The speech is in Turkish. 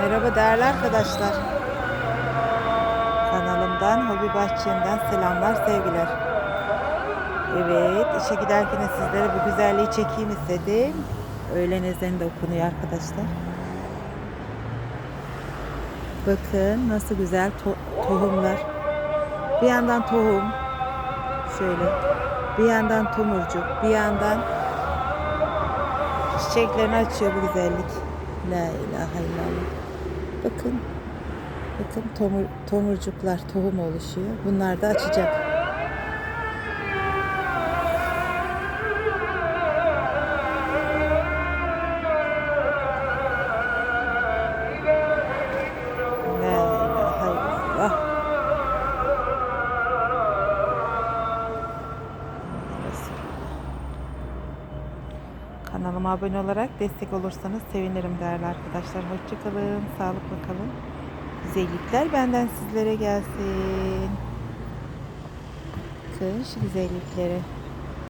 Merhaba değerli arkadaşlar. Kanalımdan, Hobi Bahçem'den selamlar, sevgiler. Evet, işe giderken sizlere bu güzelliği çekeyim istedim. Öğlen ezanı da okunuyor arkadaşlar. Bakın nasıl güzel to- tohumlar. Bir yandan tohum, şöyle. Bir yandan tomurcuk, bir yandan çiçeklerini açıyor bu güzellik. La ilahe illallah. Bakın. Bakın tomur, tomurcuklar tohum oluşuyor. Bunlar da açacak. Kanalıma abone olarak destek olursanız sevinirim değerli arkadaşlar. Hoşçakalın, sağlıkla kalın. Güzellikler benden sizlere gelsin. Bakın şu güzelliklere.